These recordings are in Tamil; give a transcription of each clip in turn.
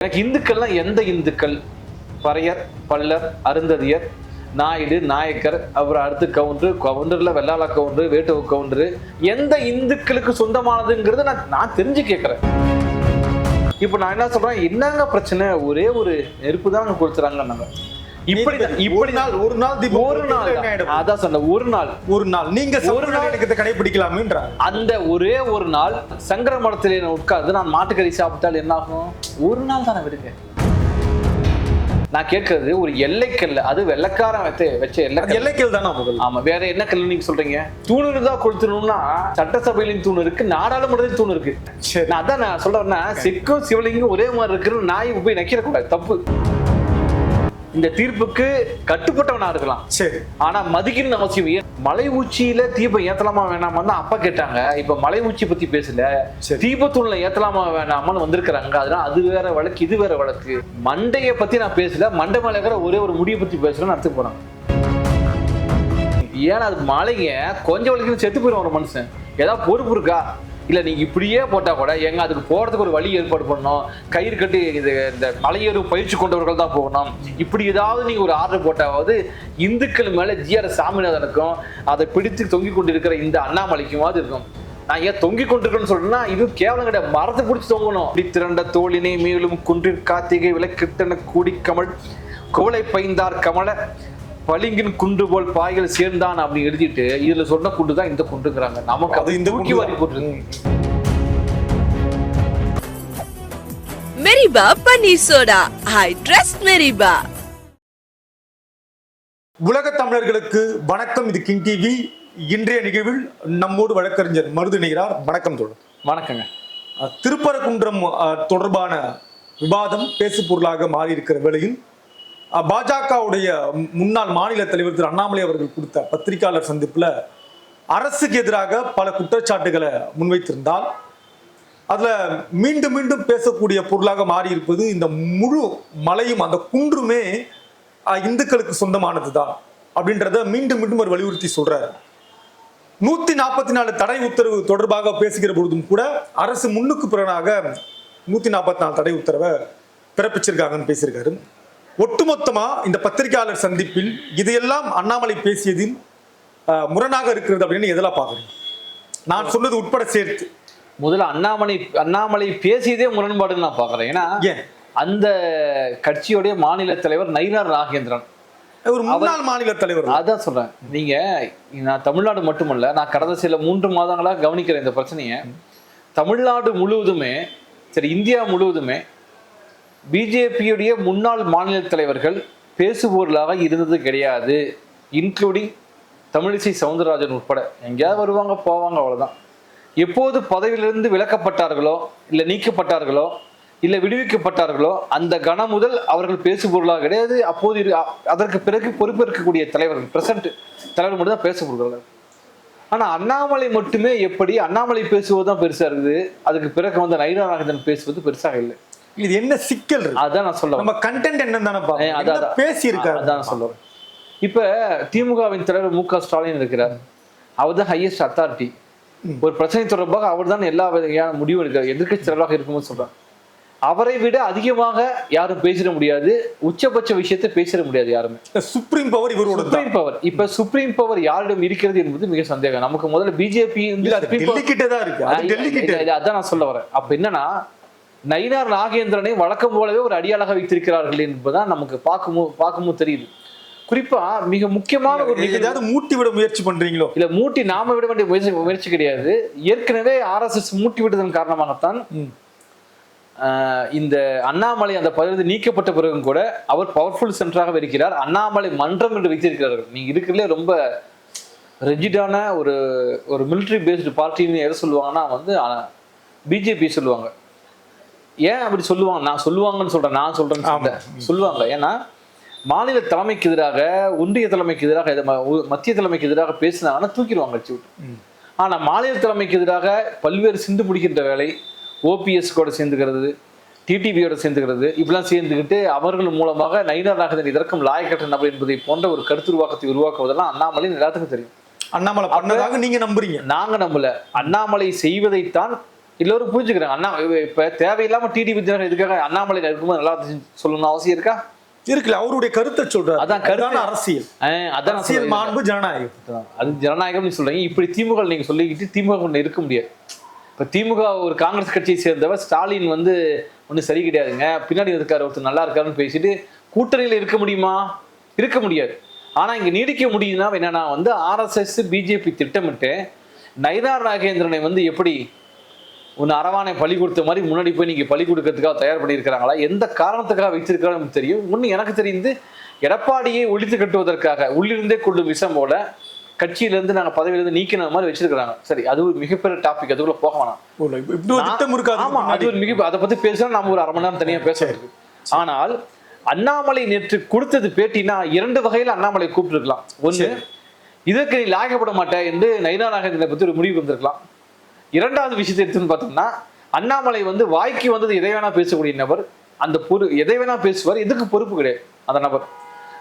எனக்கு இந்துக்கள்லாம் எந்த இந்துக்கள்? பறையர் பல்லர் அருந்ததியர் நாயுடு நாயக்கர் அப்புறம் அடுத்து கவுண்டர் கவுண்டர்ல வெள்ளாள கவுண்டர் வேட்டுவ கவுண்டர் எந்த இந்துக்களுக்கு சொந்தமானதுங்கிறது நான் நான் தெரிஞ்சு கேட்குறேன். இப்போ நான் என்ன சொல்றேன்? என்னங்க பிரச்சனை? ஒரே ஒரு நெருப்பு தான் அங்கே கொடுத்துறாங்க இப்படி இப்படி நாள் ஒரு நாள் தீபம் ஒரு நாள் தான். அதான் சொன்ன ஒரு நாள். ஒரு நாள். நீங்க ஒரு நாள். நல்லிணக்கத்தை கடைபிடிக்கலாமேன்றாங்க அந்த ஒரே ஒரு நாள் சங்கர மடத்திலே நான் உட்கார்ந்து நான் மாட்டுக்கறி சாப்பிட்டால் என்ன ஆகும்? ஒரு நாள் தானே விடுங்க. நான் கேட்கறது ஒரு எல்லைக்கல்ல அது வெள்ளக்காரன் வச்ச வச்ச அது எல்லைக்கல் தானே முதல்? ஆமா வேற என்ன கல் நீங்க சொல்றீங்க? தூணு இருந்தா கொளுத்தணும்னா சட்டசபையிலும் தூண் இருக்கு நாடாளுமன்றத்திலும் தூண் இருக்கு. சரி. நான் அதான் நான் சொல்றேன்னா செக்கும் சிவலிங்கம் ஒரே மாதிரி இருக்கிற நாய் போய் நக்கிற கூடாது தப்பு. இந்த தீர்ப்புக்கு கட்டுப்பட்டவனா இருக்கலாம். சரி. ஆனா மதிக்கணும்னு அவசியம் ஏன்? மலை உச்சியில தீபம் ஏத்தலாமா வேணாமா தான் அப்பா கேட்டாங்க. இப்ப மலை உச்சி பத்தி பேசல. தீபத்தூண்ல ஏத்தலாமா வேணாமான்னு வந்திருக்கிறாங்க. அதனால அது வேற வழக்கு இது வேற வழக்கு. மண்டைய பத்தி நான் பேசல. மண்டை மேல இருக்கிற ஒரே ஒரு முடியை பத்தி பேசுறேன்னு அர்த்தம் போறாங்க. ஏன்னா அது மலைங்க. கொஞ்சம் வலிக்கு செத்து போயிடும் ஒரு மனுஷன். ஏதாவது பொறுப்பு இருக்கா? இல்லை நீங்கள் இப்படியே போட்டால் கூட எங்க அதுக்கு போகிறதுக்கு ஒரு வழி ஏற்பாடு பண்ணணும். கயிறு கட்டி இது இந்த மலையேறும் பயிற்சி கொண்டவர்கள் தான் போகணும். இப்படி ஏதாவது நீங்கள் ஒரு ஆர்டர் போட்டாவது இந்துக்கள் மேலே ஜிஆர் சாமிநாதனுக்கும் அதை பிடித்து தொங்கிக் கொண்டிருக்கிற இந்த அண்ணாமலைக்குமாவது இருக்கும். நான் ஏன் தொங்கி கொண்டிருக்கேன்னு சொல்றேன்னா இது கேவலம் கிடையாது. மரத்தை பிடிச்சி தொங்கணும். இப்படி திரண்ட தோழினை மேலும் குன்றிற் கார்த்திகை விளக்கிட்டன கூடி கமல் குவளை பைந்தார் கமல பளிங்கின் குன்று போல் பாய்கள் சேர்ந்தான் அப்படி எழுதிட்டு இதுல சொன்ன குண்டு தான் இந்த குண்டுங்கிறாங்க. நமக்கு அது இந்த குண்டு வாரி. போட்டுருக்கு. Meriba paneer soda. I trust Meriba. உலக தமிழர்களுக்கு வணக்கம். இது கிங் டிவி. இன்றைய நிகழ்வில் நம்மோடு வழக்கறிஞர் மருது இணைகிறார் வணக்கம் தோழர். வணக்கங்க. திருப்பரங்குன்றம் அஹ், தொடர்பான விவாதம் பேசு பொருளாக மாறி இருக்கிற வேளையில் பாஜகவுடைய முன்னாள் மாநில தலைவர் திரு அண்ணாமலை அவர்கள் கொடுத்த பத்திரிகையாளர் சந்திப்பில் அரசுக்கு எதிராக பல குற்றச்சாட்டுகளை முன்வைத்திருந்தால் அதில் மீண்டும் மீண்டும் பேசக்கூடிய பொருளாக மாறியிருப்பது இந்த முழு மலையும் அந்த குன்றுமே இந்துக்களுக்கு சொந்தமானது தான் அப்படின்றத மீண்டும் மீண்டும் ஒரு வலியுறுத்தி சொல்றாரு. நூத்தி நாற்பத்தி நாலு தடை உத்தரவு தொடர்பாக பேசுகிற பொழுதும் கூட அரசு முன்னுக்கு பிறனாக நூத்தி நாற்பத்தி நாலு தடை உத்தரவை பிறப்பிச்சிருக்காங்கன்னு பேசியிருக்காரு. ஒட்டுமொத்தமா இந்த பத்திரிகையாளர் சந்திப்பில் இதையெல்லாம் அண்ணாமலை பேசியதில் முரணாக இருக்கிறது அப்படின்னு எதெல்லாம் பாக்குறீங்க நான் சொன்னது உட்பட சேர்த்து. முதல்ல அண்ணாமலை அண்ணாமலை பேசியதே முரண்பாடுன்னு நான் பாக்குறேன் ஏன்னா ஏன்? அந்த கட்சியுடைய மாநில தலைவர் நயினார் நாகேந்திரன் ஒரு முன்னாள் மாநில தலைவர். அதான் சொல்றேன். நீங்க நான் தமிழ்நாடு மட்டுமல்ல நான் கடந்த சில மூன்று மாதங்களா கவனிக்கிறேன் இந்த பிரச்சனையை. தமிழ்நாடு முழுவதுமே சரி இந்தியா முழுவதுமே பிஜேபியுடைய முன்னாள் மாநில தலைவர்கள் பேசுபொருளாக இருந்தது கிடையாது. இன்க்ளூடிங் தமிழிசை சவுந்தரராஜன் உட்பட. எங்கேயாவது வருவாங்க போவாங்க அவ்வளோதான் எப்போது பதவியிலிருந்து விலக்கப்பட்டார்களோ இல்லை நீக்கப்பட்டார்களோ இல்லை விடுவிக்கப்பட்டார்களோ அந்த கணம் முதல் அவர்கள் பேசுபொருளாக கிடையாது. அப்போது அதற்கு பிறகு பொறுப்பேற்கக்கூடிய தலைவர்கள் பிரசன்ட் தலைவர் மட்டும் தான் பேசப்படுகிறார்கள் ஆனால் அண்ணாமலை மட்டுமே எப்படி அண்ணாமலை பேசுவது தான் பெருசாக இருக்குது. அதுக்கு பிறகு வந்து நயினா நாகேந்திரன் பேசுவது பெருசாக இல்லை. இது என்ன சிக்கல் அதான் நான் சொல்ல நம்ம கண்டென்ட் என்னன்னு தானே அதான். பேசி இருக்காரு அதான் சொல்லுவேன் இப்ப திமுகவின் தலைவர் மு க ஸ்டாலின் இருக்கிறார். அவர் தான் ஹையஸ்ட் அத்தாரிட்டி ஒரு பிரச்சனை தொடர்பாக அவர் தான் எல்லா வகையான முடிவு எடுக்கிறார். எதிர்க்கட்சி தலைவராக இருக்கும்போது சொல்றேன் அவரை விட அதிகமாக யாரும் பேசிட முடியாது. உச்சபட்ச விஷயத்தை பேசிட முடியாது யாருமே. சுப்ரீம் பவர் இவரோட சுப்ரீம் பவர் இப்ப சுப்ரீம் பவர் யாரிடம் இருக்கிறது என்பது மிக சந்தேகம். நமக்கு முதல்ல பிஜேபி இல்ல, அதான் நான் சொல்ல வரேன். அப்ப என்னன்னா நயினார் நாகேந்திரனை வழக்கம் போலவே ஒரு அடியாளாக வைத்திருக்கிறார்கள் என்பதுதான் நமக்கு பார்க்கும்போது பார்க்கும்போது தெரியுது. குறிப்பா மிக முக்கியமான ஒரு ஏதாவது மூட்டி விட முயற்சி பண்றீங்களோ? இல்ல மூட்டி நாம விட வேண்டிய முயற்சி முயற்சி கிடையாது. ஏற்கனவே ஆர்எஸ்எஸ் மூட்டி விட்டதன் காரணமாகத்தான் இந்த அண்ணாமலை அந்த பதவி நீக்கப்பட்ட பிறகும் கூட அவர் பவர்ஃபுல் சென்டராக இருக்கிறார். அண்ணாமலை மன்றம் என்று வைத்திருக்கிறார்கள். நீங்க இருக்கிறதுலே ரொம்ப ரெஜிடான ஒரு ஒரு மிலிட்ரி பேஸ்டு பார்ட்டின்னு எதை சொல்லுவாங்கன்னா வந்து பிஜேபி சொல்லுவாங்க. ஏன் அப்படி சொல்லுவாங்க? நான் சொல்லுவாங்கன்னு சொல்றேன் நான். சொல்றேன். சொல்லுவாங்க ஏன்னா மாநில தலைமைக்கு எதிராக ஒன்றிய தலைமைக்கு எதிராக மத்திய தலைமைக்கு எதிராக பேசினாங்கன்னா தூக்கிடுவாங்க கட்சி விட்டு. ஆனா மாநில தலைமைக்கு எதிராக பல்வேறு சிந்து முடிக்கின்ற வேலை ஓபிஎஸ் கூட சேர்ந்துக்கிறது டிடிவியோட சேர்ந்துக்கிறது இப்படிலாம் சேர்ந்துக்கிட்டு அவர்கள் மூலமாக நயினார் நாகதன் இதற்கும் லாயக்கற்ற நபர் என்பதை போன்ற ஒரு கருத்துருவாக்கத்தை உருவாக்குவதெல்லாம் அண்ணாமலை எல்லாத்துக்கும் தெரியும். அண்ணாமலை பண்ணதாக நீங்க நம்புறீங்க. நாங்க நம்பல. அண்ணாமலை செய்வதைத்தான் எல்லோரும் புரிஞ்சுக்கிறாங்க அண்ணா இப்ப தேவையில்லாம டிடி வித்யானகர் இதுக்காக அண்ணாமலை இருக்கும்போது நல்லா சொல்லணும்னு அவசியம் இருக்கா? இருக்குல்ல அவருடைய கருத்தை சொல்றாரு. அதான் கருத்து. அதுதானே அரசியல். அதான் அரசியல். மாண்பு ஜனநாயகம். அது ஜனநாயகம்னு சொல்றீங்க. இப்படி திமுக நீங்க சொல்லிக்கிட்டு திமுக கொண்டு இருக்க முடியாது. இப்ப திமுக ஒரு காங்கிரஸ் கட்சியை சேர்ந்தவர் ஸ்டாலின் வந்து ஒன்றும் சரி கிடையாதுங்க. பின்னாடி இருக்காரு ஒருத்தர் நல்லா இருக்காருன்னு பேசிட்டு கூட்டணியில இருக்க முடியுமா? இருக்க முடியாது. ஆனா இங்க நீடிக்க முடியும்னா என்னன்னா வந்து ஆர்எஸ்எஸ் பிஜேபி திட்டமிட்டு நயினார் நாகேந்திரனை வந்து எப்படி ஒன்று அரவானை பலி கொடுத்த மாதிரி முன்னாடி போய் நீங்க பலி கொடுக்கறதுக்காக தயார் பண்ணியிருக்கிறாங்களா? எந்த காரணத்துக்காக நமக்கு தெரியும். ஒன்று எனக்கு தெரிந்து எடப்பாடியை ஒழித்து கட்டுவதற்காக உள்ளிருந்தே கொள்ளும் விஷம் போல கட்சியிலேருந்து நாங்கள் பதவியிலிருந்து நீக்கின மாதிரி வச்சிருக்கிறாங்க. சரி அது ஒரு மிகப்பெரிய டாபிக் அதுக்குள்ள போக வேணாம். ஓ, இப்ப- இப்படி ஒரு திட்டம் இருக்காது ஆமா அது ஒரு மிக அதை பத்தி பேசினா நம்ம ஒரு அரை மணி நேரம் தனியா பேச ஆனால் அண்ணாமலை நேற்று கொடுத்தது பேட்டினா இரண்டு வகையில அண்ணாமலை கூப்பிட்டுருக்கலாம். ஒண்ணு இதற்கு நீ லாயக்கப்பட மாட்டே என்று நயினா நாகேந்திரனை பத்தி ஒரு முடிவு வந்திருக்கலாம். இரண்டாவது விஷயத்தை எடுத்துன்னு பார்த்தோம்னா அண்ணாமலை வந்து வாய்க்கு வந்தது எதை வேணா பேசக்கூடிய நபர் அந்த பொறு எதை வேணா பேசுவார் எதுக்கு பொறுப்பு கிடையாது அந்த நபர்.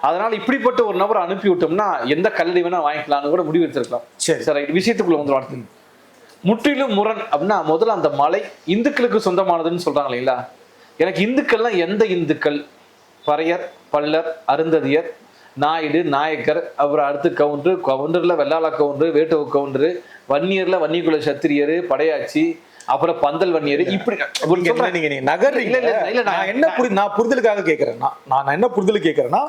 அதனால இப்படிப்பட்ட ஒரு நபரை அனுப்பி விட்டோம்னா எந்த கல்லடி வேணா வாங்கிக்கலாம்னு கூட முடிவு எடுத்திருக்கலாம். சரி. சரி விஷயத்துக்குள்ள வந்து அடுத்து முற்றிலும் முரண் அப்படின்னா முதல்ல அந்த மலை இந்துக்களுக்கு சொந்தமானதுன்னு சொல்றாங்க இல்லைங்களா? எனக்கு இந்துக்கள்லாம் எந்த இந்துக்கள்? பறையர் பல்லர் அருந்ததியர் நாயுடு நாயக்கர் அப்புறம் அடுத்து கவுண்டர் கவுண்டர்ல வெள்ளாள கவுண்டர் வேட்டுவ கவுண்டர் வன்னியர்ல வன்னியகுல சத்திரியர் படையாச்சி அப்புறம் பந்தல் வன்னியர் இப்படி நீங்க நகர்றீங்க. இல்ல, இல்ல, இல்ல, நான் என்ன புரி நான் புரிதலுக்காக கேட்கிறேன் நான் என்ன புரிதல் கேட்கிறேன்னா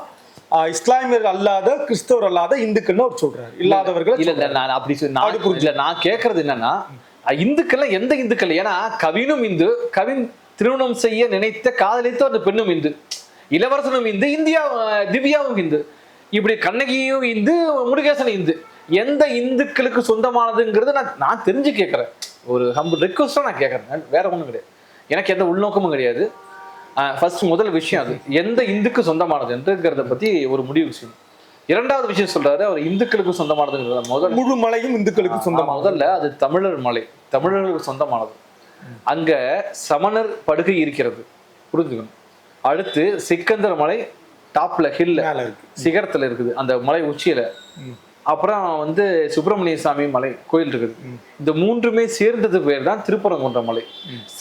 இஸ்லாமியர் அல்லாத கிறிஸ்தவர் அல்லாத இந்துக்கள்னு அவர் சொல்றாரு. இல்லாதவர்கள் இல்ல இல்ல நான் அப்படி நான் புரிஞ்சு- இல்ல நான் கேக்குறது என்னன்னா அஹ் இந்துக்கள்லாம் எந்த இந்துக்கள்? ஏன்னா கவினும் இந்து கவின் திருமணம் செய்ய நினைத்த காதலித்த அந்த பெண்ணும் இந்து. இளவரசனும் இந்து இந்தியா திவ்யாவும் இந்து. இப்படி கண்ணகியும் இந்து முருகேசன் இந்து. எந்த இந்துக்களுக்கு சொந்தமானதுங்கிறது நான் நான் தெரிஞ்சு கேட்கறேன். ஒரு ஹம்பிள் ரெக்வஸ்டா நான் கேட்கறேன். வேற ஒண்ணும் கிடையாது. எனக்கு எந்த உள்நோக்கமும் கிடையாது. ஃபர்ஸ்ட் முதல் விஷயம் அது. எந்த இந்துக்கு சொந்தமானது என்றுங்கிறத பத்தி ஒரு முடிவு விஷயம். இரண்டாவது விஷயம் சொல்றாரு அவர் இந்துக்களுக்கு சொந்தமானதுங்கிறத முதல் முழு மலையும் இந்துக்களுக்கு ஆமா, சொந்தமாக முதல்ல அது தமிழர் மலை. தமிழர்களுக்கு சொந்தமானது. அங்க சமணர் படுகை இருக்கிறது. புரிஞ்சுக்கணும். அடுத்து சிக்கந்தர் மலை டாப்ல ஹில்ல சிகரத்துல இருக்குது. அந்த மலை உச்சியில. அப்புறம் வந்து சுப்பிரமணிய சாமி மலை கோயில் இருக்குது. இந்த மூன்றுமே சேர்ந்தது பெயர் தான் திருப்பரங்குன்ற மலை.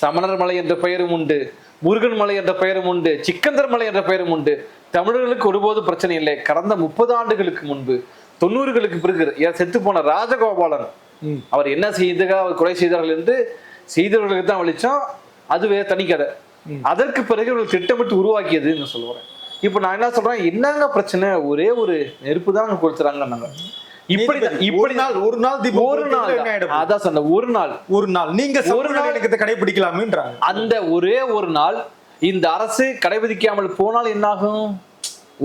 சமணர் மலை என்ற பெயரும் உண்டு முருகன் மலை என்ற பெயரும் உண்டு சிக்கந்தர் மலை என்ற பெயரும் உண்டு. தமிழர்களுக்கு ஒருபோது பிரச்சனை இல்லை. கடந்த முப்பது ஆண்டுகளுக்கு முன்பு தொண்ணூறுகளுக்கு பிறகு செத்து போன ராஜகோபாலன். அவர் என்ன செய்தக அவர் கொலை செய்தார்கள் என்று செய்தவர்களுக்கு தான் வெளிச்சம். அதுவே தனிக்கதை. அதற்கு பிறகு இவர்கள் திட்டமிட்டு உருவாக்கியதுன்னு சொல்லுவேன் இப்போ நான் என்ன சொல்றேன்? என்னங்க பிரச்சனை? ஒரே ஒரு நெருப்பு தான் கொடுத்துறாங்க நாங்க இப்படி இப்படி ஒரு நாள் ஒரு நாள் தீபம் ஒரு நாள்? அதான் சொன்ன ஒரு நாள். ஒரு நாள். நீங்க ஒரு நாள் நல்லிணக்கத்தை கடைபிடிக்கலாமேன்றாங்க. அந்த ஒரே ஒரு நாள் இந்த அரசு கடைபிடிக்காமல் போனால் என்னாகும்?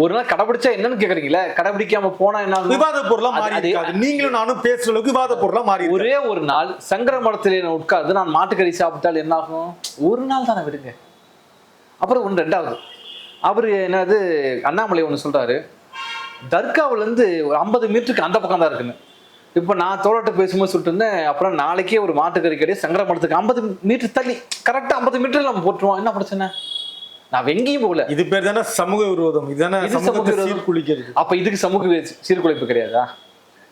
ஒரு நாள் கடைபிடிச்சா என்னன்னு கேக்குறீங்களா? கடைபிடிக்காம போனா என்ன விவாத பொருளா மாறி நீங்களும் நானும் பேசுற அளவுக்கு விவாத பொருளா மாறி. ஒரே ஒரு நாள் சங்கர மடத்திலே நான் உட்கார்ந்து நான் மாட்டுக்கறி சாப்பிட்டால் என்ன ஆகும் ஒரு நாள் தானே விடுங்க. அப்புறம் ஒன்று ரெண்டாவது. அவர் என்னது அண்ணாமலை ஒன்று சொல்றாரு தர்காவுல இருந்து ஒரு ஐம்பது மீட்டருக்கு அந்த பக்கம் தான் இருக்குன்னு. இப்போ நான் தோழட்ட பேசும்போது சொல்லிட்டு இருந்தேன் அப்புறம் நாளைக்கே ஒரு மாட்டுக்கறி கடை சங்கர மடத்துக்கு ஐம்பது மீட்டர் தள்ளி கரெக்டாக ஐம்பது மீட்டர் நம்ம போட்டுருவோம் என்ன பிரச்சனை? நான் எங்கேயும் போகல. இது பேர் தானே சமூக விரோதம் இதுதானே இது சமூக. சீர்குலைக்கிறது. அப்ப இதுக்கு சமூக சீர்குலைப்பு கிடையாதா?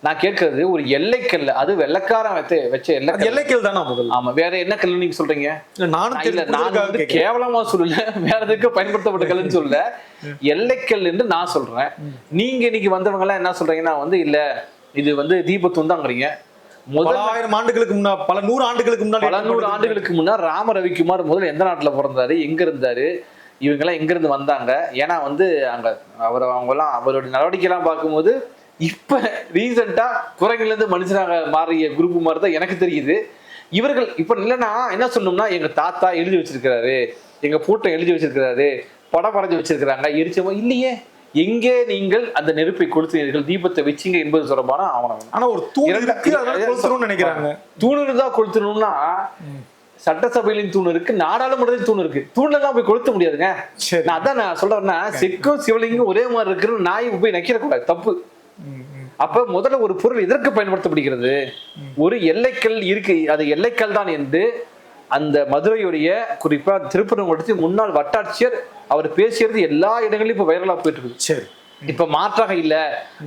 நான் கேட்கறது ஒரு எல்லைக்கல்ல அது வெள்ளக்காரன் வச்ச வச்ச அது எல்லைக்கல் எல்லைக்கல் தானே முதல்? ஆமா வேற என்ன கல் நீங்க சொல்றீங்க? நானும் நான் இல்ல நான் வந்து. கேவலமா சொல்லல வேற எதுக்கு பயன்படுத்தப்பட்ட கல்லுன்னு சொல்லல. எல்லைக்கல் என்று நான் சொல்றேன். நீங்க இன்னைக்கு வந்தவங்க எல்லாம் என்ன சொல்றீங்கன்னா வந்து இல்ல இது வந்து தீபத்துவந்தாங்கிறீங்க பல முதல் ஆயிரம் ஆண்டுகளுக்கு முன்னா பல நூறு ஆண்டுகளுக்கு முன்னாடி பல நூறு ஆண்டுகளுக்கு முன்னால் ராம ரவிக்குமார் முதல்ல எந்த நாட்டுல பிறந்தாரு எங்க இருந்தாரு இவங்கெல்லாம் எங்க இருந்து வந்தாங்க? ஏன்னா வந்து அங்க அவர் அவங்கெல்லாம் அவருடைய நடவடிக்கை எல்லாம் பார்க்கும்போது இப்ப ரீசெண்டா குரங்குல இருந்து மனுஷனாக மாறிய குரூப் மாதிரி தான் எனக்கு தெரியுது. இவர்கள் இப்ப இல்லைன்னா என்ன சொன்னோம்னா எங்க தாத்தா எழுதி வச்சிருக்கிறாரு எங்க பூட்டம் எழுதி வச்சிருக்கிறாரு படம் வரைஞ்சு வச்சிருக்கிறாங்க எரிச்சமா இல்லையே? எங்கே நீங்கள் அந்த நெருப்பை கொளுத்தினீர்கள்? தீபத்தை வச்சீங்க என்பது தொடர்பான ஆவணம் ஆனா ஒரு தூண் நினைக்கிறாங்க. தூண் இருந்தா கொளுத்தணும்னா சட்டசபையிலும் தூண் இருக்கு நாடாளுமன்றத்திலும் தூண் இருக்கு. தூண்ல எல்லாம் போய் கொளுத்த முடியாதுங்க. நான் அதான் நான் சொல்றேன்னா செக்கும் சிவலிங்கும் ஒரே மாதிரி இருக்குன்னு நாய் போய் நக்கிற கூடாது தப்பு. அப்ப முதல்ல ஒரு பொருள் எதற்கு பயன்படுத்தப்படுகிறது? ஒரு எல்லைக்கல் இருக்கு அது எல்லைக்கல் தான் என்று அந்த மதுரையுடைய குறிப்பா திருப்பரங்குன்றத்தின் முன்னாள் வட்டாட்சியர் அவர் பேசியது எல்லா இடங்களிலும் இப்ப வைரலா போயிட்டு இருக்குது சரி. இப்ப மாற்றாக இல்ல.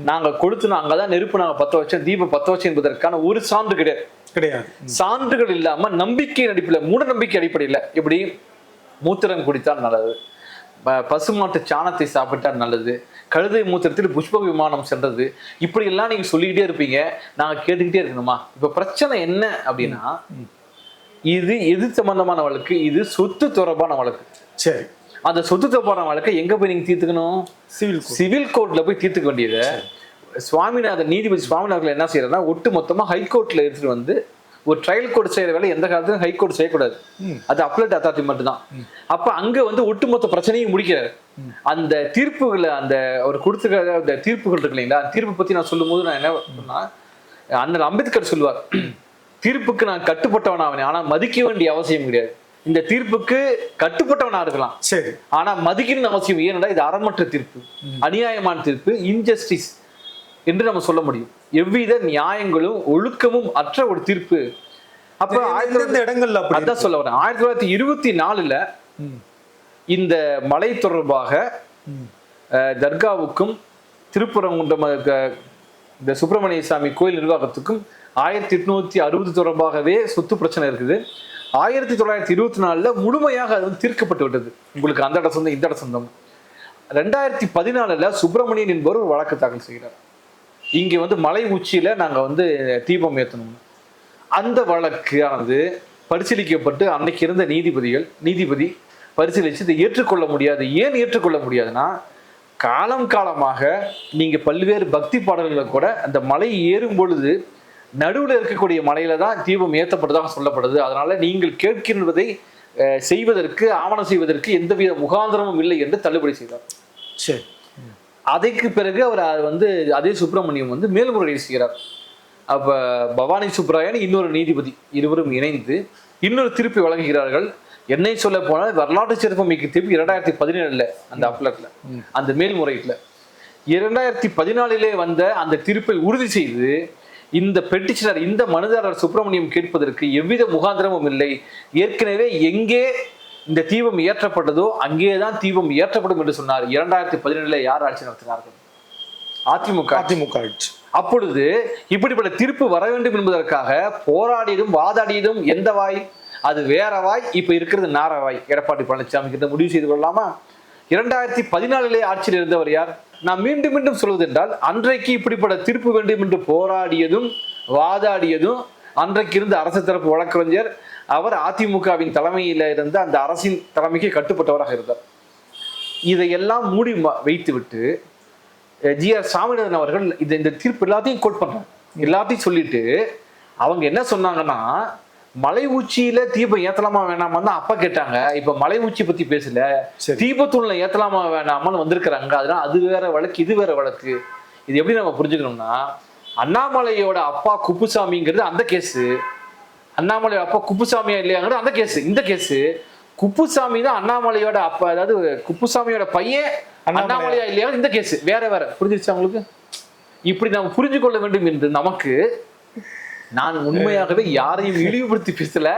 நாங்க கொளுத்துனோம் அங்கதான் நெருப்பு நாங்க பத்த வச்சோம் தீபம் பத்த வச்சோம் என்பதற்கான ஒரு சான்று கிடையாது. கிடையாது. சான்றுகள் இல்லாம நம்பிக்கை அடிப்படையில் மூட நம்பிக்கை அடிப்படையில் எப்படி? மூத்திரம் குடித்தால் நல்லது. பசுமாட்டு சாணத்தை சாப்பிட்டால் நல்லது. கழுதை மூத்திரத்தில் புஷ்ப விமானம் சென்றது. இப்படி எல்லாம் நீங்க சொல்லிக்கிட்டே இருப்பீங்க. நாங்க கேட்டுக்கிட்டே இருக்கணுமா? இப்ப பிரச்சனை என்ன அப்படின்னா இது எது சம்பந்தமான வழக்கு? இது சொத்து தொடர்பான வழக்கு. சரி. அந்த சொத்து தொடர்பான வழக்கை எங்க போய் நீங்க தீர்த்துக்கணும்? சிவில் சிவில் கோர்ட்ல போய் தீர்த்துக்க வேண்டியதை. சுவாமிநாதன் நீதிபதி சுவாமிநாதன் என்ன செய்யறதுன்னா ஒட்டு மொத்தமா ஹைகோர்ட்ல எடுத்துட்டு வந்து ஒரு ட்ரையல் கோர்ட் செய்யற வேலை எந்த காலத்திலும் ஹைகோர்ட் செய்யக்கூடாது. அது அப்ளட் அத்தாரிட்டி மட்டும் தான் அப்ப அங்க வந்து ஒட்டுமொத்த பிரச்சனையும் முடிக்கிறார். அந்த தீர்ப்புகளை அந்த அவர் கொடுத்துருக்கிற அந்த தீர்ப்புகள் இருக்கு இல்லைங்களா? தீர்ப்பு பத்தி நான் சொல்லும்போது நான் என்ன சொன்னா அண்ணல் அம்பேத்கர் சொல்லுவார் தீர்ப்புக்கு நான் கட்டுப்பட்டவன் ஆவனே ஆனா மதிக்க வேண்டிய அவசியம் கிடையாது. இந்த தீர்ப்புக்கு கட்டுப்பட்டவனா இருக்கலாம். சரி. ஆனா மதிக்கணும்னு அவசியம். ஏனென்றா இது அறமற்ற தீர்ப்பு. அநியாயமான தீர்ப்பு. இன்ஜஸ்டிஸ் என்று நம்ம சொல்ல முடியும். எவ்வித நியாயங்களும் ஒழுக்கமும் அற்ற ஒரு தீர்ப்பு. அப்ப ஆயிரத்தி இடங்கள்ல அப்படி அதான் சொல்ல வரேன். ஆயிரத்தி தொள்ளாயிரத்தி இருபத்தி நாலுல இந்த மலை தொடர்பாக தர்காவுக்கும் க- இந்த சுப்பிரமணிய சாமி கோயில் நிர்வாகத்துக்கும் ஆயிரத்தி எட்நூத்தி அறுபது தொடர்பாகவே சொத்து பிரச்சனை இருக்குது. ஆயிரத்தி தொள்ளாயிரத்தி இருபத்தி நாலுல முழுமையாக அது வந்து தீர்க்கப்பட்டு விட்டது. உங்களுக்கு அந்த இட சொந்தம் இந்த இட சொந்தம். ரெண்டாயிரத்தி பதினாலுல சுப்பிரமணியன் என்பவர் ஒரு வழக்கு தாக்கல் செய்கிறார். இங்கே வந்து மலை உச்சியில் நாங்கள் வந்து தீபம் ஏற்றணும் அந்த வழக்கானது பரிசீலிக்கப்பட்டு அன்னைக்கு இருந்த நீதிபதிகள் நீதிபதி பரிசீலித்து இதை ஏற்றுக்கொள்ள முடியாது. ஏன் ஏற்றுக்கொள்ள முடியாதுன்னா காலம் காலமாக நீங்கள் பல்வேறு பக்தி பாடல்களை கூட அந்த மலை ஏறும் பொழுது நடுவில் இருக்கக்கூடிய மலையில தான் தீபம் ஏற்றப்பட்டதாக சொல்லப்படுது. அதனால நீங்கள் கேட்கின்றதை செய்வதற்கு ஆவணம் செய்வதற்கு எந்தவித முகாந்திரமும் இல்லை என்று தள்ளுபடி செய்தார். சரி. அதுக்கு பிறகு அவர் வந்து அதே சுப்பிரமணியம் வந்து மேல்முறையீடு செய்கிறார். அப்ப பவானி சுப்ராயன் இன்னொரு நீதிபதி இருவரும் இணைந்து இன்னொரு திருப்பி வழங்குகிறார்கள். என்னை சொல்ல போனால் வரலாற்று சிறப்புமிக்க தீர்ப்பு இரண்டாயிரத்தி பதினேழுல அந்த அப்லட்ல அந்த மேல்முறையீட்டுல. இரண்டாயிரத்தி பதினாலிலே வந்த அந்த தீர்ப்பை உறுதி செய்து இந்த பெட்டிஷனர் இந்த மனுதாரர் சுப்பிரமணியம் கேட்பதற்கு எவ்வித முகாந்திரமும் இல்லை. ஏற்கனவே எங்கே இந்த தீபம் ஏற்றப்பட்டதோ அங்கேதான் தீபம் ஏற்றப்படும் என்று சொன்னார். இரண்டாயிரத்தி பதினேழுல யார் ஆட்சி நடத்தினார்கள்? அதிமுக அதிமுக ஆட்சி. அப்பொழுது இப்படிப்பட்ட தீர்ப்பு வர வேண்டும் என்பதற்காக போராடியதும் வாதாடியதும் எந்த வாய்? அது வேற வாய். இப்ப இருக்கிறது நார வாய். எடப்பாடி பழனிசாமி கிட்ட முடிவு செய்து கொள்ளலாமா? இரண்டாயிரத்தி பதினாலிலே ஆட்சியில் இருந்தவர் யார்? நான் மீண்டும் மீண்டும் சொல்வது என்றால் அன்றைக்கு இப்படிப்பட்ட தீர்ப்பு வேண்டும் என்று போராடியதும் வாதாடியதும் அன்றைக்கு இருந்த அரசு தரப்பு வழக்கறிஞர் அவர் அதிமுகவின் தலைமையில இருந்த அந்த அரசின் தலைமைக்கு கட்டுப்பட்டவராக இருந்தார். இதையெல்லாம் மூடி வைத்துவிட்டு ஜி ஆர் சாமிநாதன் அவர்கள் இந்த இந்த தீர்ப்பு எல்லாத்தையும் கோட் பண்றாங்க எல்லாத்தையும் சொல்லிட்டு அவங்க என்ன சொன்னாங்கன்னா மலை உச்சியில தீபம் ஏத்தலாமா வேணாமான்னு தான் அப்பா கேட்டாங்க. இப்ப மலை உச்சி பத்தி பேசல. சரி. தீபத்தூண்ல ஏத்தலாமா வேணாமான்னு வந்திருக்கிறாங்க. அதனால அது வேற வழக்கு இது வேற வழக்கு. இது எப்படி நம்ம புரிஞ்சுக்கணும்னா அண்ணாமலையோட அப்பா குப்புசாமிங்கிறது அந்த கேஸ். அண்ணாமலையோட அப்பா குப்புசாமியா இல்லையாங்கிறது அந்த கேஸ் இந்த கேஸ் குப்புசாமி தான் அண்ணாமலையோட அப்பா அதாவது குப்புசாமியோட பையன் அண்ணாமலையா. இல்லையா இந்த கேஸ் வேற வேற. புரிஞ்சிருச்சா உங்களுக்கு? இப்படி நாம் புரிஞ்சு கொள்ள வேண்டும் என்று நமக்கு நான் உண்மையாகவே யாரையும் இழிவுபடுத்தி பேசல.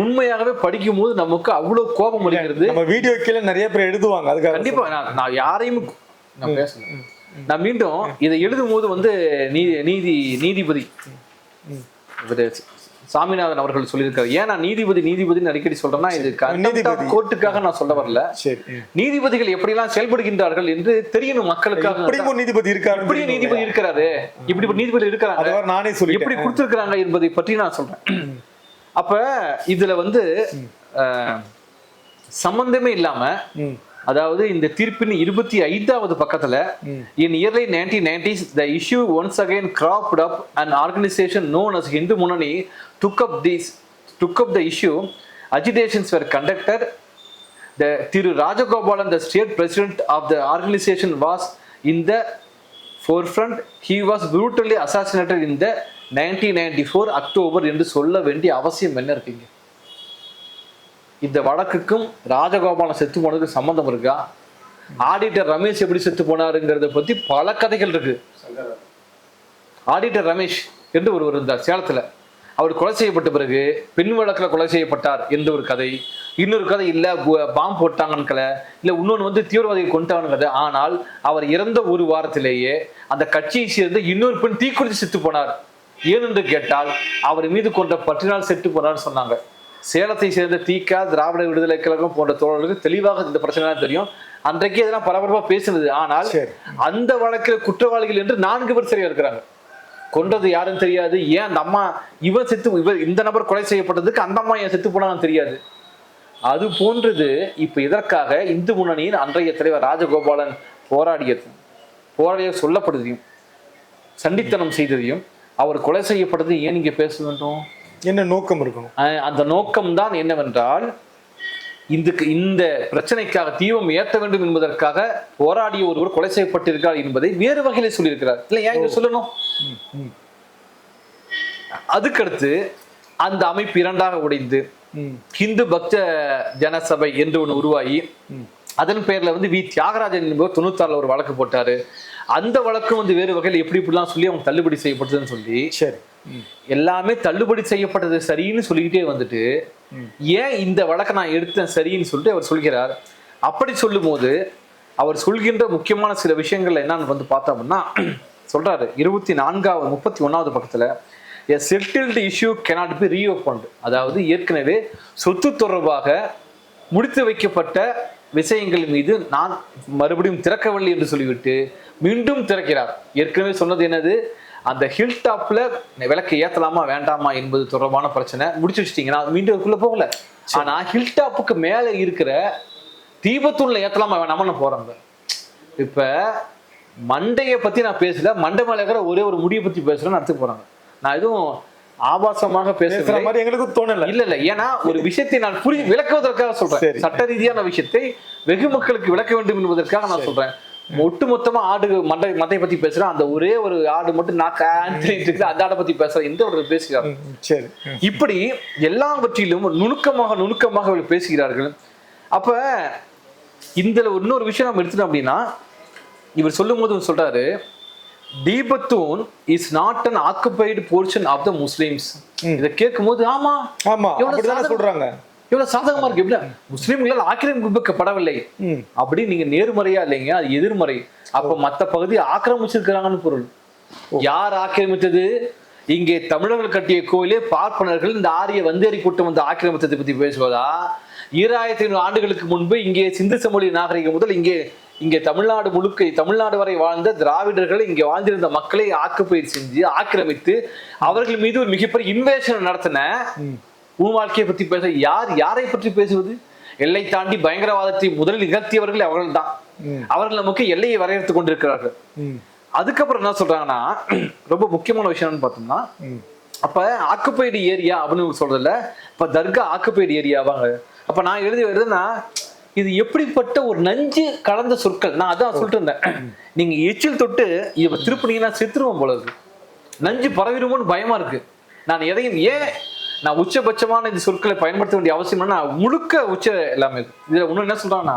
உண்மையாகவே படிக்கும் போது நமக்கு அவ்வளவு கோபம் வருகிறது நம்ம வீடியோ கீழே நிறைய பேர் எழுதுவாங்க அதுக்காக கண்டிப்பா. நான் நான் யாரையும் நான் பேசல. நான் மீண்டும் இதை எழுதும் போது வந்து நீதி நீதி நீதிபதி சாமிநாதன் அவர்கள் சொல்லியிருக்காரு. ஏன் நான் நீதிபதி நீதிபதினு அடிக்கடி சொல்றேன்னா இது. கோர்ட்டுக்காக நான் சொல்ல வரல. நீதிபதிகள் எப்படியெல்லாம் செயல்படுகின்றார்கள் என்று தெரியணும் மக்களுக்காக. இப்படி ஒரு நீதிபதி இருக்காரு இப்படி நீதிபதி இருக்கிறாரு. இப்படி ஒரு நீதிபதி இருக்கிறாங்க. நானே சொல்லிட்டேன். எப்படி கொடுத்திருக்கிறாங்க என்பதை பற்றி நான் சொல்றேன். அப்ப இதுல வந்து சம்பந்தமே இல்லாம. அதாவது இந்த தீர்ப்பின் இருபத்தி ஐந்தாவது பக்கத்துல in early nineteen nineties the issue once again cropped up and organisation known as Hindu Munnani took up this took up the issue agitations were conducted. The Thiru Rajagopalan the state president of the organization was in the forefront. He was brutally assassinated in the 1994 October என்று சொல்ல வேண்டிய அவசியம் என்ன இருக்குங்க இந்த வழக்குக்கும் ராஜகோபாலன் செத்து போனதுக்கு சம்மந்தம் இருக்கா? ஆடிட்டர் ரமேஷ் எப்படி செத்து போனாருங்கிறத பத்தி பல கதைகள் இருக்கு. ஆடிட்டர் ரமேஷ் என்று ஒருவர் இருந்தார் சேலத்துல. அவர் கொலை செய்யப்பட்ட பிறகு பெண் வழக்கில் கொலை செய்யப்பட்டார் என்ற ஒரு கதை? இன்னொரு கதை இல்ல பாம்பு பாம் போட்டாங்கன்னு கதை இல்ல இன்னொன்று வந்து தீவிரவாதியை கொண்டாங்கன்னு கதை ஆனால் அவர் இறந்த ஒரு வாரத்திலேயே அந்த கட்சியை சேர்ந்து இன்னொரு பெண் தீக்குறித்து செத்து போனார் ஏனென்று கேட்டால் அவர் மீது கொண்ட பற்றினால் செத்து போனார்னு சொன்னாங்க. சேலத்தை சேர்ந்த தீகா திராவிட விடுதலை கழகம் போன்ற தோழர்களுக்கு தெளிவாக இந்த பிரச்சனை தெரியும். அன்றைக்கு இதெல்லாம் பரபரப்பா பேசினது. ஆனால். அந்த வழக்கில் குற்றவாளிகள் என்று நான்கு பேர் சரியா இருக்கிறாங்க. கொன்றது யாருன்னு தெரியாது. ஏன் அந்த அம்மா இவன் செத்து இவர் இந்த நபர் கொலை செய்யப்பட்டதுக்கு அந்த அம்மா ஏன் செத்து போனான்னு தெரியாது. அது போன்றது இப்ப இதற்காக இந்து முன்னணியின் அன்றைய தலைவர் ராஜகோபாலன் போராடியது போராடிய சொல்லப்படுதையும் சண்டித்தனம் செய்ததையும் அவர் கொலை செய்யப்பட்டது ஏன் இங்க பேச வேண்டும்? என்ன நோக்கம் இருக்கணும்? அந்த நோக்கம்தான் என்னவென்றால் இதுக்கு இந்த பிரச்சனைக்காக தீபம் ஏற்ற வேண்டும் என்பதற்காக போராடிய ஒருவர் கொலை செய்யப்பட்டிருக்கார் என்பதை வேறு வகையில சொல்லியிருக்கிறார். இல்லை ஏன் இங்க சொல்லணும்? அதுக்கடுத்து அந்த அமைப்பு இரண்டாக உடைந்து. ஹிந்து பக்த ஜனசபை என்று ஒன்று உருவாகி அதன் பேர்ல வந்து வி தியாகராஜன் என்பவர் தொண்ணூத்தாறுல ஒரு வழக்கு போட்டாரு. அந்த வழக்கும் வந்து வேறு வகையில் எப்படி இப்படிலாம் சொல்லி அவங்க தள்ளுபடி செய்யப்பட்டதுன்னு சொல்லி சரி. எல்லாமே தள்ளுபடி செய்யப்பட்டது சரின்னு சொல்லிக்கிட்டே வந்துட்டு ஏன் இந்த வழக்கை நான் எடுத்தேன் சரின்னு சொல்லிட்டு அவர் சொல்கிறார். அப்படி சொல்லும்போது அவர் சொல்கின்ற முக்கியமான சில விஷயங்கள் என்னன்னு வந்து பார்த்தோம் அப்படின்னா சொல்றாரு இருபத்தி நான்காவது முப்பத்தி ஒன்னாவது பக்கத்துல a settled issue cannot be reopened அதாவது ஏற்கனவே சொத்து தொடர்பாக முடித்து வைக்கப்பட்ட விஷயங்கள் மீது நான் மறுபடியும் திறக்கவில்லை என்று சொல்லிவிட்டு மீண்டும் திறக்கிறார். ஏற்கனவே சொன்னது என்னது? அந்த ஹில் டாப்ல விளக்கு ஏத்தலாமா வேண்டாமா என்பது தொடர்பான பிரச்சனை முடிச்சு வச்சிட்டீங்க நான் மீண்டும் அதுக்குள்ள போகல. ஆனா ஹில் டாப்புக்கு மேல இருக்கிற தீபத்தூள்ல ஏத்தலாமா வேணாமா நான் போறாங்க. இப்ப மண்டையை பத்தி நான் பேசல மண்டை மேல இருக்கிற ஒரே ஒரு முடியை பத்தி பேசுறேன்னு அடுத்து போறாங்க. நான் எதுவும் ஆபாசமாக பேசுற மாதிரி எங்களுக்கு தோணல. இல்ல இல்ல. ஏன்னா ஒரு விஷயத்தை நான் புரி விளக்குவதற்காக சொல்றேன். சட்ட ரீதியான விஷயத்தை வெகு மக்களுக்கு விளக்க வேண்டும் என்பதற்காக நான் சொல்றேன். ஒட்டு மொத்தமா ஆடு மண்டை மத்தை பத்தி பேசுறேன். அந்த ஒரே ஒரு ஆடு மட்டும் நான் இருக்கு அந்த ஆடை பத்தி பேசுறேன். என்று அவர்கள் பேசுகிறார்? சரி. இப்படி எல்லாவற்றிலும் ஒரு நுணுக்கமாக நுணுக்கமாக அவர்கள் பேசுகிறார்கள். அப்ப இந்த இன்னொரு விஷயம் நம்ம எடுத்துட்டோம் அப்படின்னா இவர் சொல்லும் போது சொல்றாரு Deepathoon is not an occupied portion of the Muslims இதை கேட்கும்போது ஆமா ஆமா எவ்வளவு அப்படிதானே. சொல்றாங்க. இவ்வளவு சாதகமா இருக்கு எப்படி? முஸ்லிம்களால் ஆக்கிரமிக்கப்படவில்லை. அப்படி நீங்க நேர்மறையா இல்லைங்க அது எதிர்மறை. அப்ப மத்த பகுதி ஆக்கிரமிச்சிருக்கிறாங்கன்னு பொருள். யார் ஆக்கிரமித்தது? இங்கே தமிழர்கள் கட்டிய கோயிலே பார்ப்பனர்கள் இந்த ஆரிய வந்தேரி கூட்டம் வந்து ஆக்கிரமித்ததை பத்தி பேசுவதா? ஈராயிரத்தி ஐநூறு ஆண்டுகளுக்கு முன்பு இங்கே சிந்து சமொழி நாகரிகம் முதல் இங்கே இங்கே தமிழ்நாடு முழுக்க தமிழ்நாடு வரை வாழ்ந்த திராவிடர்கள் இங்கே வாழ்ந்திருந்த மக்களை ஆக்குப்பயிர் செஞ்சு ஆக்கிரமித்து அவர்கள் மீது ஒரு மிகப்பெரிய இன்வேஷன் நடத்தின உன் வாழ்க்கையை பத்தி பேச யார் யாரை பற்றி பேசுவது? எல்லை தாண்டி பயங்கரவாதத்தை முதலில் நிகழ்த்தியவர்கள் அவர்கள் தான் அவர்கள் நமக்கு எல்லையை வரையறுத்து கொண்டிருக்கிறார்கள். அதுக்கப்புறம் என்ன சொல்றாங்கன்னா ரொம்ப முக்கியமான விஷயம்னு பார்த்தோம்னா. அப்ப ஆக்குப்பைடு ஏரியா அப்படின்னு சொல்றதுல இப்ப தர்கா ஆக்குப்பைடு ஏரியாவாங்க. அப்ப நான் எழுதி வருதுன்னா இது எப்படிப்பட்ட ஒரு நஞ்சு கலந்த சொற்கள்? நான் அதான் சொல்லிட்டு இருந்தேன். நீங்க எச்சில் தொட்டு இவ திருப்பினீங்கன்னா செத்துருவோம் போல இருக்கு. நஞ்சு பரவிடுமோன்னு பயமா இருக்கு. நான் எதையும் ஏன் நான் உச்சபட்சமான இந்த சொற்களை பயன்படுத்த வேண்டிய அவசியம் நான் முழுக்க உச்ச எல்லாமே இருக்கு. இதுல இன்னும் என்ன சொல்றான்னா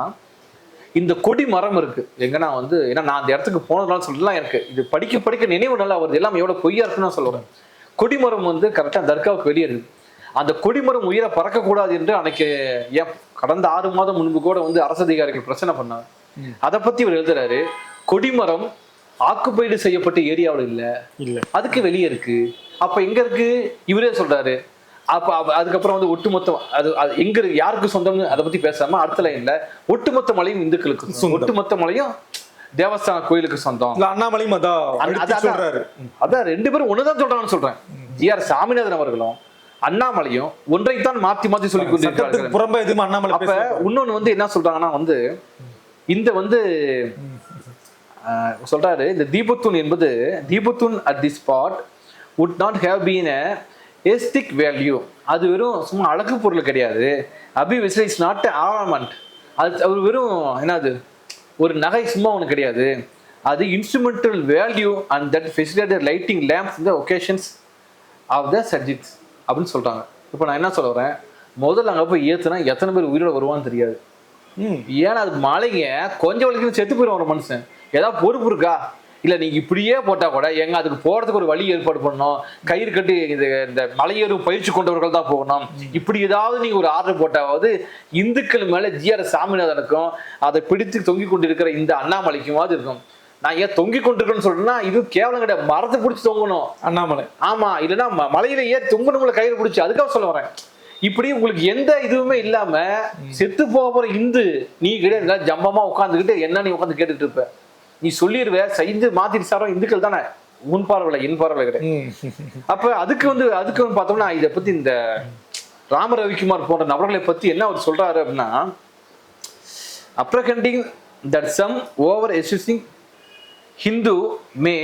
இந்த கொடி மரம் இருக்கு. எங்க நான் வந்து ஏன்னா நான் அந்த இடத்துக்கு போனதுனால சொல்லலாம் எனக்கு இது படிக்க படிக்க நினைவு நல்லா வருது. எல்லாம் எவ்வளவு பொய்யா இருக்குன்னு நான் சொல்லுவேன் கொடிமரம் வந்து கரெக்டா தர்காவுக்கு வெளியே இருக்கு. அந்த கொடிமரம் உயிரை பறக்கக்கூடாது என்று அன்னைக்கு ஏன் கடந்த ஆறு மாதம் முன்பு கூட வந்து அரசு அதிகாரிகள் பிரச்சனை பண்ணாங்க. அதை பத்தி இவர் எழுதுறாரு கொடிமரம் ஆக்குப்பைடு செய்யப்பட்ட ஏரியாவில் இல்ல. இல்ல. அதுக்கு வெளியே இருக்கு. அப்ப எங்க இருக்கு? இவரே சொல்றாரு. அப்ப அதுக்கப்புறம் வந்து ஒட்டுமொத்த அது அது எங்க இருக்கு? யாருக்கு சொந்தம்னு அதை பத்தி பேசாம அடுத்த லைன்ல ஒட்டுமொத்த மலையும் இந்துக்களுக்கு. ஒட்டுமொத்த மலையும் தேவஸ்தான கோயிலுக்கு சொந்தம். இல்ல அண்ணாமலையும் அதான். அதான் ரெண்டு பேரும் ஒண்ணுதான் சொல்றாங்கன்னு சொல்றேன். ஜி ஆர் சாமிநாதன் அவர்களும் அண்ணாமலையும் ஒன்றைத்தான் மாத்தி மாத்தி சொல்லி கொண்டிருக்கிறார்கள் புறம்பா எதுவும் அண்ணாமலை அப்ப இன்னொன்னு வந்து என்ன சொல்றாங்கன்னா வந்து இந்த வந்து சொல்றாரு இந்த தீபத்தூன் என்பது Deepathoon at the spot would not have been a aesthetic value அது வெறும் சும்மா அழகு பொருள் கிடையாது. அபி விசில் இஸ் நாட் ஆர்னமெண்ட் அது அது வெறும் என்னது? ஒரு நகை சும்மா ஒன்று கிடையாது. அது instrumental value and that facilitated lighting lamps இந்த ஒகேஷன்ஸ் ஆஃப் த சப்ஜெக்ட்ஸ் அப்படின்னு சொல்றாங்க. இப்போ நான் என்ன சொல்ல வரேன்? முதல்ல அங்கே போய் ஏத்துனா எத்தனை பேர் உயிரோட வருவான்னு தெரியாது. ம். ஏன்னா அது மழைங்க கொஞ்சம் வலிக்கு செத்து போயிடும் ஒரு மனுஷன். ஏதாவது பொறுப்பு இருக்கா? இல்ல நீங்க இப்படியே போட்டா கூட எங்க அதுக்கு போறதுக்கு ஒரு வழி ஏற்பாடு பண்ணணும். கயிறு கட்டி இது இந்த மலையேறும் பயிற்சி கொண்டவர்கள் தான் போகணும். இப்படி ஏதாவது நீங்க ஒரு ஆர்டர் போட்டாவது இந்துக்கள் மேல ஜிஆர் சாமிநாதனுக்கும் அதை பிடித்து தொங்கிக் கொண்டிருக்கிற இந்த அண்ணாமலைக்குமாவது இருக்கும். நான் ஏன் தொங்கி கொண்டிருக்கேன்னு சொல்றேன்னா இது கேவலம் கிடையாது. மரத்தை பிடிச்சி தொங்கணும். அண்ணாமலை. ஆமா இல்லைன்னா மலையில ஏன் தொங்கணுங்களை கயிறு பிடிச்சி அதுக்காக சொல்ல வரேன். இப்படி உங்களுக்கு எந்த இதுவுமே இல்லாம செத்து போக போற இந்து நீ கிடையாது ஜம்பமா உட்காந்துக்கிட்டு என்ன நீ உட்காந்து கேட்டுட்டு இருப்ப? நீ சொல்லிடுவ செய்து மாத்திட்டு சாரம் இந்துக்கள் தானே? உன் பார்வையில என் பார்வையில கிடையாது. அப்ப அதுக்கு வந்து அதுக்கு வந்து பார்த்தோம்னா இதை பத்தி இந்த ராம ரவிக்குமார் போன்ற நபர்களை பத்தி என்ன அவர் சொல்றாரு அப்படின்னா apprehending that some over assessing Hindu may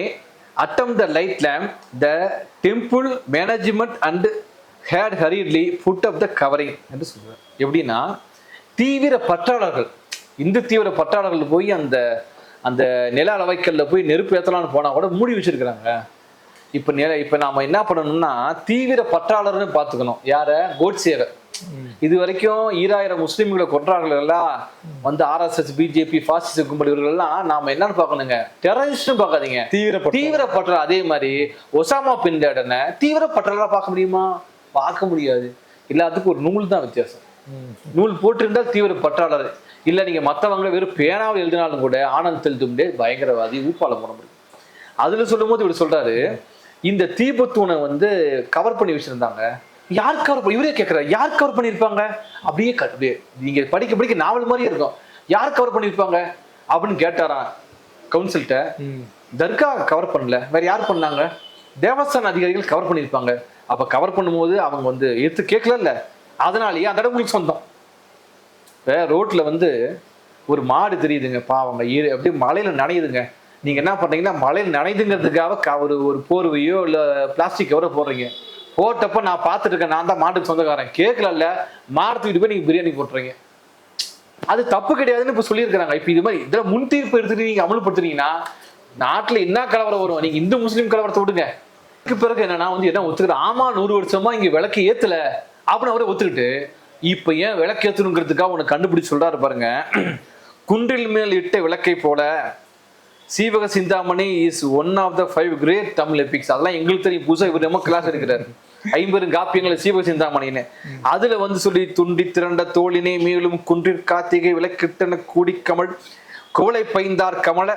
attempt the light lamp, the temple management and had hurriedly put off the covering என்று சொல்றாரு எப்படின்னா தீவிர பற்றாளர்கள் இந்து தீவிர பற்றாளர்கள் போய் அந்த அந்த நில அளவைக்கல்ல போய் நெருப்பு ஏற்றலாம்னு போனால் கூட மூடி வச்சிருக்கிறாங்க. இப்போ நில இப்போ நாம் என்ன பண்ணணும்னா தீவிர பற்றாளர்னு பார்த்துக்கணும். யாரை? கோட்சேவை இது வரைக்கும் ஈராயிரம் முஸ்லிம்களை கொன்றார்கள் எல்லாம் வந்து ஆர்எஸ்எஸ் பிஜேபி பாசிச கும்பல் இவர்கள் எல்லாம் நாம என்னன்னு பார்க்கணுங்க? டெரரிஸ்ட்னு பார்க்காதீங்க. தீவிர. தீவிர பற்றாளர் அதே மாதிரி ஒசாமா பின் லேடனை தீவிர பற்றாளரா பார்க்க முடியுமா? பார்க்க முடியாது. எல்லாத்துக்கும் ஒரு நூல் தான் வித்தியாசம். நூல் போட்டிருந்தால் தீவிர பற்றாளர் இல்ல நீங்க மத்தவங்க வெறும் பேனாவில் எழுதினாலும் கூட ஆனந்த் தெல்தும்டே பயங்கரவாதி ஊப்பால போட முடியும் அதுல சொல்லும்போது இவர் சொல்றாரு இந்த தீபத்தூணை வந்து கவர் பண்ணி வச்சிருந்தாங்க. யார் கவர் இவரே கேட்கிறாரு யார் கவர் பண்ணியிருப்பாங்க? அப்படியே அப்படியே நீங்க படிக்க படிக்க நாவல் மாதிரி இருக்கும். யார் கவர் பண்ணியிருப்பாங்க? அப்படின்னு கேட்டாராம் கவுன்சில்கிட்ட. தர்கா கவர் பண்ணல. வேற யார் பண்ணாங்க? தேவஸ்தான அதிகாரிகள் கவர் பண்ணியிருப்பாங்க. அப்ப கவர் பண்ணும்போது அவங்க வந்து எடுத்து கேட்கல இல்ல அதனாலயே அந்த இடம் உங்களுக்கு சொந்தம். இப்போ ரோட்ல வந்து ஒரு மாடு தெரியுதுங்க பாவங்க ஈர அப்படியே மலையில நனையுதுங்க. நீங்க என்ன பண்றீங்கன்னா மலையில நனையுதுங்கிறதுக்காக ஒரு ஒரு போர்வையோ இல்ல பிளாஸ்டிக் கவரோ போடுறீங்க. போட்டப்ப நான் பார்த்துட்டு இருக்கேன் நான் தான் மாட்டுக்கு சொந்தக்காரன். கேட்கல மாடு தூக்கிட்டு போய் நீங்க பிரியாணி போட்டுறீங்க. அது தப்பு கிடையாதுன்னு இப்ப சொல்லியிருக்கிறாங்க. இப்ப இது மாதிரி இதுல முன் தீர்ப்பு எடுத்துட்டு நீங்க அமல்படுத்துறீங்கன்னா நாட்டுல என்ன கலவரம் வரும்? நீங்க இந்து முஸ்லீம் கலவரத்தை விடுங்க. அதுக்கு பிறகு என்னன்னா வந்து என்ன ஒத்துக்கிட்டு ஆமா நூறு வருஷமா இங்க விளக்கு ஏத்தல அப்படின்னு அவரே ஒத்துக்கிட்டு இப்ப ஏன் விளக்கு ஏத்தணுங்கிறதுக்காக உனக்கு கண்டுபிடிச்சு சொல்றாரு பாருங்க. குன்றில் மேல் இட்ட விளக்கை போல Seevaka Chintamani is one of the five great Tamil epics அதெல்லாம் எங்களுக்கு தெரியும். புதுசாக இவர் கிளாஸ் எடுக்கிறாரு. ஐம்பெரும் காப்பியங்களை சீவக சிந்தாமணின்னு அதுல வந்து சொல்லி துண்டி திரண்ட தோளினை மேலும் குன்றிற் கார்த்திகை விளக்கிட்டன கூடிக்கமழ் கோலை பைந்தார் கமல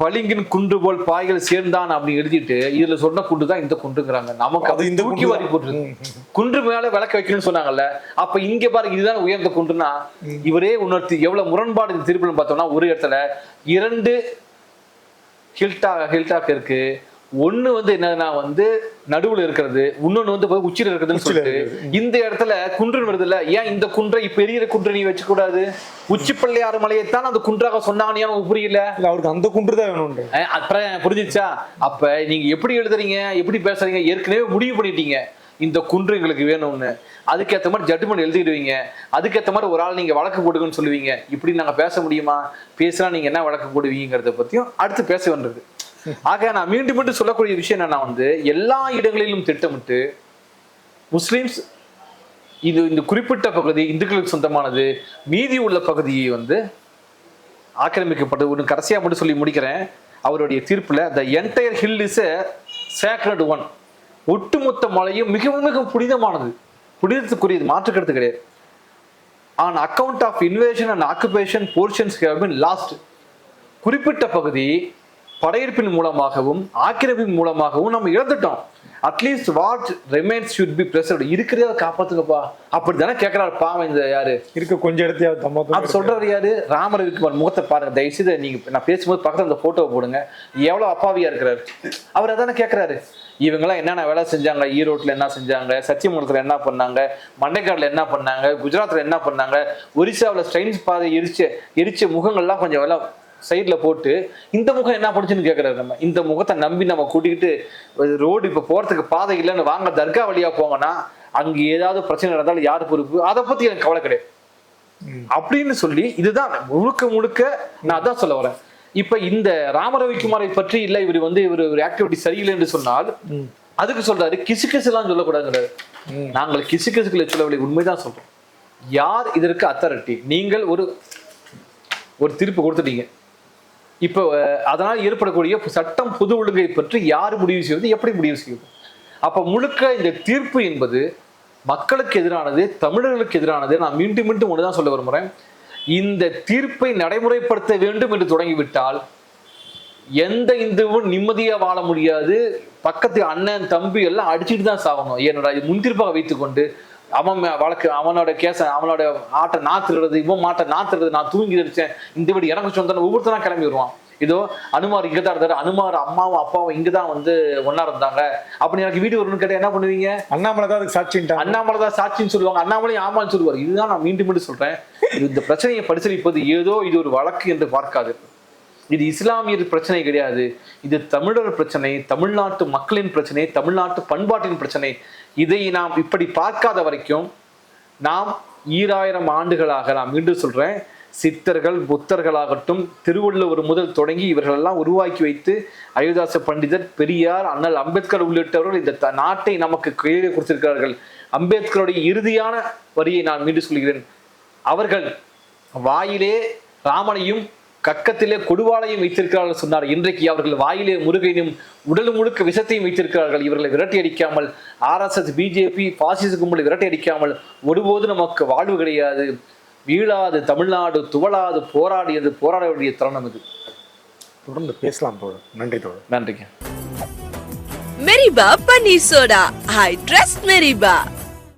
பளிங்கின் குன்று போல் பாய்கள் சேர்ந்தான் அப்படின்னு எழுதிட்டு இதுல சொன்ன குண்டு தான் இந்த குண்டுங்கிறாங்க நமக்கு அது இந்த தூக்கி குண்டு வாரி போட்டுருது குன்று மேல விளக்க வைக்கணும்னு சொன்னாங்கல்ல அப்ப இங்க பாருங்க இதுதான் உயர்ந்த குன்றுனா இவரே உணர்த்தி எவ்வளவு முரண்பாடு இந்த திருப்பிலும் பார்த்தோம்னா ஒரு இடத்துல இரண்டு ஹில்டா ஹில்டாக் இருக்கு. ஒண்ணு வந்து என்னன்னா வந்து நடுவுல இருக்கிறது இன்னொன்னு வந்து உச்சியில இருக்குதுன்னு சொல்லிட்டு இந்த இடத்துல குன்றுன்னு வருது இல்ல? ஏன் இந்த குன்றை எரியிற குன்றை நீ வச்சுக்க கூடாது உச்சி பிள்ளையாறு மலையைத்தான் அந்த குன்றாக சொன்னாங்கன்னு ஏன் உனக்கு புரியல? இல்ல அவருக்கு அந்த குன்று தான் அஹ் அப்புறம் புரிஞ்சிச்சா? அப்ப நீங்க எப்படி எழுதுறீங்க? எப்படி பேசுறீங்க? ஏற்கனவே முடிவு பண்ணிட்டீங்க. இந்த குன்று எங்களுக்கு வேணும்னு. அதுக்கேற்ற மாதிரி ஜட்மெண்ட் எழுதிடுவீங்க. அதுக்கேற்ற மாதிரி ஒரு ஆள் நீங்க வழக்கு போடுங்கன்னு சொல்லுவீங்க. இப்படி நாங்க பேச முடியுமா? பேசினா நீங்க என்ன வழக்கு போடுவீங்கிறத பத்தியும் அடுத்து பேச வேண்டியது. ஆக நான் மீண்டும் மீண்டும் சொல்லக்கூடிய விஷயம் என்னன்னா வந்து எல்லா இடங்களிலும் திட்டமிட்டு முஸ்லிம்ஸ் இது இந்த குறிப்பிட்ட பகுதி இந்துக்களுக்கு சொந்தமானது மீதி உள்ள பகுதியை வந்து ஆக்கிரமிக்கப்பட்டது. ஒன்று கடைசியாக மட்டும் சொல்லி முடிக்கிறேன். அவருடைய தீர்ப்பில் the entire hill is a sacred one ஒட்டுமொத்த மலையும் மிகவும் மிகவும் புனிதமானது. புனிதத்துக்குரியது மாற்றுக்கிறது கிடையாது. On account of invasion and occupation portions have been lost குறிப்பிட்ட பகுதி படையெடுப்பின் மூலமாகவும் ஆக்கிரமிப்பின் மூலமாகவும் நம்ம இழந்துட்டோம். At least what remains should be preserve இருக்கிறத காப்பாத்துங்கப்பா. அப்படி தானே கேட்கிறாரு பாவம் இந்த யாரு? இருக்க கொஞ்சம் இடத்தையாவது தம்மா அப்படி சொல்றாரு யாரு? ராமர் இருக்குமார் முகத்தை பாருங்க. தயவு செய்து நீங்க நான் பேசும்போது பக்கத்துல அந்த போட்டோவை போடுங்க. எவ்வளவு அப்பாவியா இருக்கிறாரு. அவர் அதானே கேக்குறாரு இவங்கெல்லாம் என்னென்ன வேலை செஞ்சாங்க? ஈரோட்ல என்ன செஞ்சாங்க? சத்தியமூலத்துல என்ன பண்ணாங்க? மண்டைக்காடுல என்ன பண்ணாங்க? குஜராத்ல என்ன பண்ணாங்க? ஒரிசாவுல ஸ்ட்ரெயின்ஸ் பாதை எரிச்ச எரிச்ச முகங்கள்லாம் கொஞ்சம் வேலை சைட்ல போட்டு இந்த முகம் என்ன பண்ணுச்சுன்னு கேக்குறாரு நம்ம. இந்த முகத்தை நம்பி நம்ம கூட்டிக்கிட்டு ரோடு இப்ப போறதுக்கு பாதை இல்லைன்னு வாங்க தர்கா வழியா போங்கன்னா அங்க ஏதாவது பிரச்சனை நடந்தாலும் யாரு பொறுப்பு? அதை பத்தி எனக்கு கவலை கிடையாது. அப்படின்னு சொல்லி இதுதான் முழுக்க முழுக்க நான் அதான் சொல்ல வரேன். இப்ப இந்த ராமரவிக்குமாரை பற்றி இல்ல இவர் வந்து இவர் ஒரு ஆக்டிவிட்டி சரியில்லை என்று சொன்னால் அதுக்கு சொல்றாரு கிசு கிசு எல்லாம் சொல்லக்கூடாதுங்கிறாரு நாங்கள் கிசு கிசுக்களை சொல்லவில்லை உண்மைதான் சொல்றோம். யார் இதற்கு அத்தாரிட்டி? நீங்கள் ஒரு ஒரு தீர்ப்பு கொடுத்துட்டீங்க. இப்போ அதனால் ஏற்படக்கூடிய சட்டம் பொது ஒழுங்கை பற்றி யார் முடிவு செய்வது எப்படி முடிவு செய்வது? அப்போ முழுக்க இந்த தீர்ப்பு என்பது மக்களுக்கு எதிரானது தமிழர்களுக்கு எதிரானது நான் மீண்டும் மீண்டும் ஒன்று தான் சொல்ல விரும்புறேன் இந்த தீர்ப்பை நடைமுறைப்படுத்த வேண்டும் என்று தொடங்கிவிட்டால் எந்த இந்துவும் நிம்மதியாக வாழ முடியாது. பக்கத்து அண்ணன் தம்பி எல்லாம் அடிச்சுட்டு தான் சாகணும். என்னோட இது முன்திருப்பாக வைத்துக்கொண்டு அவன் வழக்கு அவனோட கேச அவனோட ஆட்டை நாத்துறது இவன் மாட்டை நாத்துறது நான் தூங்கி அடிச்சேன் இந்த வீடு எனக்கு சொந்தம் ஒவ்வொருத்தனா கிளம்பி வருவான் இதோ அனுமார் இங்க தான் இருந்தாரு. அனுமார் அம்மாவும் அப்பாவும் இங்க தான் வந்து ஒண்ணா இருந்தாங்க. அப்படி எனக்கு வீடு வரணும்னு கேட்டா என்ன பண்ணுவீங்க? அண்ணாமலை தான் அதுக்கு சாட்சின்ட்டாங்க. அண்ணாமலை தான் சாட்சின்னு சொல்லுவாங்க. அண்ணாமலையும் ஆமான்னு சொல்லுவார். இதுதான் நான் மீண்டும் மீண்டும் சொல்றேன். இந்த பிரச்சனையை பரிசீலிப்பது ஏதோ இது ஒரு வழக்கு என்று பார்க்காது. இது இஸ்லாமியர் பிரச்சனை கிடையாது. இது தமிழர் பிரச்சனை தமிழ்நாட்டு மக்களின் பிரச்சனை தமிழ்நாட்டு பண்பாட்டின் பிரச்சனை. இதை நாம் இப்படி பார்க்காத வரைக்கும் நாம் ஈராயிரம் ஆண்டுகளாக நான் மீண்டும் சொல்றேன் சித்தர்கள் புத்தர்களாகட்டும் திருவள்ளுவர் முதல் தொடங்கி இவர்களெல்லாம் உருவாக்கி வைத்து அயோத்தாச பண்டிதர் பெரியார் அண்ணல் அம்பேத்கர் உள்ளிட்டவர்கள் இந்த த- நாட்டை நமக்கு கையிலே கொடுத்திருக்கிறார்கள். அம்பேத்கருடைய இறுதியான வரியை நான் மீண்டும் சொல்கிறேன். அவர்கள் வாயிலே ராமனையும் கக்கத்திலே கொடுவாளையும் வைத்திருக்கிறார்கள் சொன்னார். இன்றைக்கு அவர்கள் வாயிலே முருகையும் உடல் முழுக்க விஷத்தையும் வைத்திருக்கிறார்கள். இவர்களை விரட்டி அடிக்காமல் ஆர்எஸ்எஸ் பிஜேபி பாசிச கும்பலை விரட்டி அடிக்காமல் ஒருபோது நமக்கு வாழ்வு கிடையாது. வீழாது தமிழ்நாடு துவளாது போராடியது போராட வேண்டிய தருணம் இது. தொடர்ந்து பேசலாம் தோழர். நன்றி தோழர். நன்றிங்க. மெரிபா பன்னீர் சோடா ஐ ட்ரஸ்ட் மெரிபா